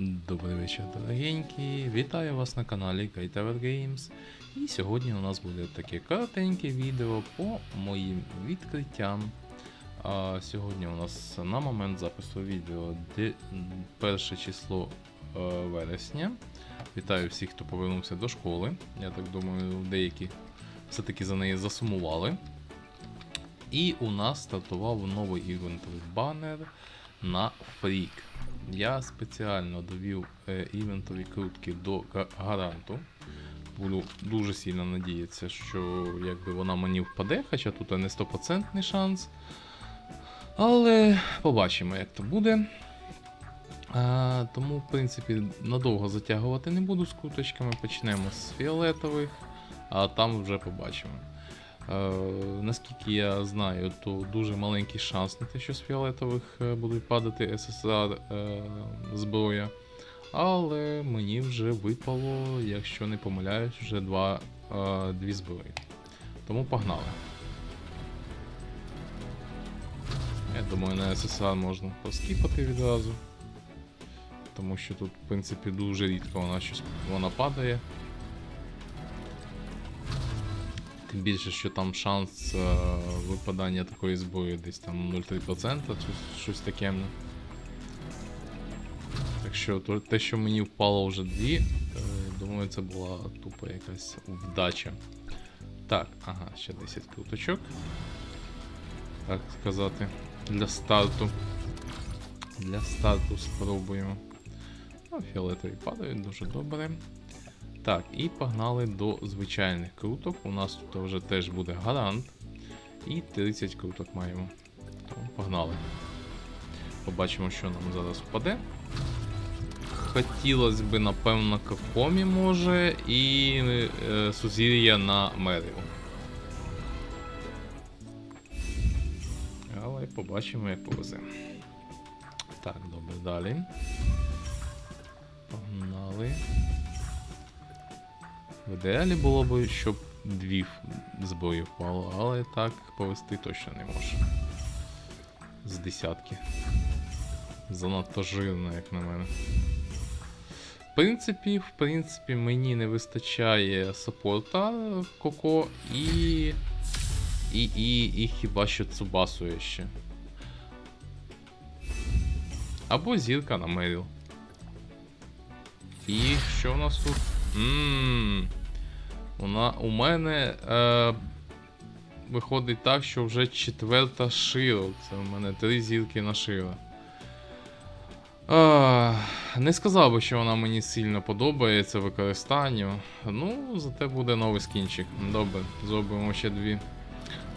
Добрий вечір, дорогенькі. Вітаю вас на каналі Kitever Games. І сьогодні у нас буде таке коротеньке відео по моїм відкриттям. А сьогодні у нас на момент запису відео де- перше число е, вересня. Вітаю всіх, хто повернувся до школи. Я так думаю, деякі все-таки за неї засумували. І у нас стартував новий івентовий банер на Freak. Я спеціально довів е, івентові крутки до гаранту. Буду дуже сильно надіятися, що якби вона мені впаде, хоча тут не 100% шанс. Але побачимо, як то буде. А, тому, в принципі, надовго затягувати не буду з круточками. Почнемо з фіолетових, а там вже побачимо. Е, наскільки я знаю, то дуже маленький шанс на те, що з фіолетових е, будуть падати СССР е, зброя. Але мені вже випало, якщо не помиляюсь, вже два, дві зброї. Тому погнали. Я думаю, на СССР можна поскіпати відразу. Тому що тут, в принципі, дуже рідко вона щось вона падає. Тим більше, що там шанс е, випадання такої зброї десь там 0,3%, чи щось таке. Так що то- те, що мені впало вже дві, е, думаю, це була тупо якась вдача. Так, ага, ще 10 круточок. Так сказати. Для старту. Для старту спробуємо. Ну, фіолетові падають дуже добре. Так, і погнали до звичайних круток. У нас тут вже теж буде гарант. І 30 круток маємо. Тому погнали. Побачимо, що нам зараз впаде. Хотілося б, напевно, Кокомі може і е, Сузір'я на Меріл. Але побачимо, як повезе. Так, добре, далі. Погнали. В ідеалі було б, щоб дві зброї впало, але так повести точно не може. З десятки. Занадто жирно, як на мене. В принципі, в принципі, мені не вистачає саппорта Коко і. І, і, і хіба що Цубасу ще. Або зірка на Меріл. І що в нас тут? Ммм. Вона у мене е, виходить так, що вже четверта широ. Це у мене три зірки на широ. А, не сказав би, що вона мені сильно подобається використанню. Ну, зате буде новий скінчик. Добре, зробимо ще дві.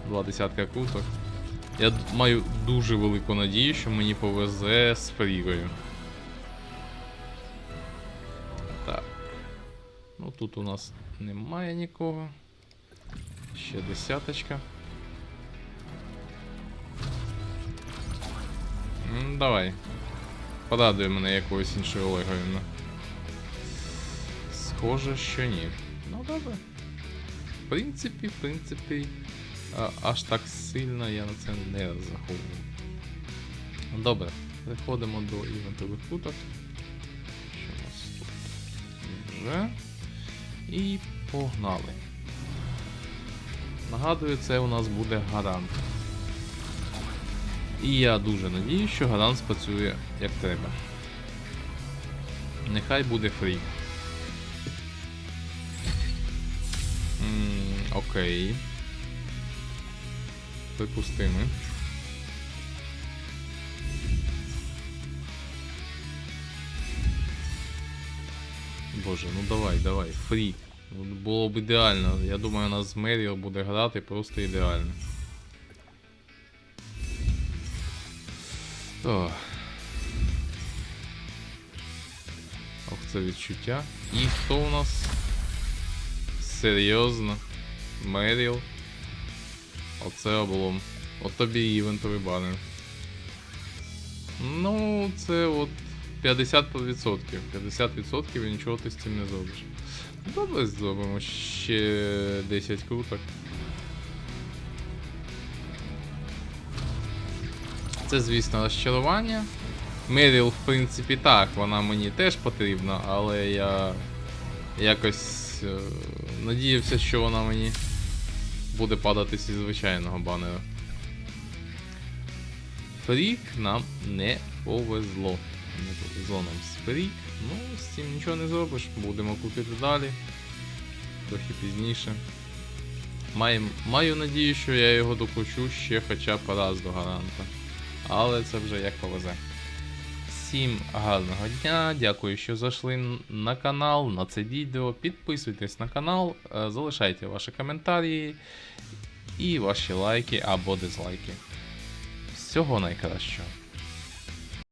Два десятка круток. Я маю дуже велику надію, що мені повезе з фрігою. Тут у нас немає нікого. Ще десяточка. М, Давай. Порадуй мене якоюсь іншою Олегові. Схоже, що ні. Ну добре. В принципі, в принципі, аж так сильно я на це не розраховував. Добре, переходимо до івентових футок. Що у нас тут? Вже. І погнали. Нагадую, це у нас буде гарант. І я дуже надію, що гарант спрацює як треба. Нехай буде фрі. М, Окей. Припустимо. Боже, ну давай, давай, фрі. Ну, Було б ідеально. Я думаю, у нас з Меріл буде грати просто ідеально. Ох. Ох, це відчуття. І хто у нас? Серйозно. Меріл. Оце облом. От тобі івентовий банер. Ну, це от 50%. 50% і нічого ти з цим не зробиш. Добре, зробимо ще 10 круток. Це, звісно, розчарування. Меріл, в принципі, так, вона мені теж потрібна, але я якось е, надіявся, що вона мені буде падати зі звичайного банера. Фрік нам не повезло. Повезло нам. Ну, з цим нічого не зробиш. Будемо купити далі. Трохи пізніше. Маю, маю надію, що я його докручу ще хоча б раз до гаранта. Але це вже як повезе. Всім гарного дня, дякую, що зайшли на канал, на це відео. Підписуйтесь на канал, е, залишайте ваші коментарі і ваші лайки або дизлайки. Всього найкращого.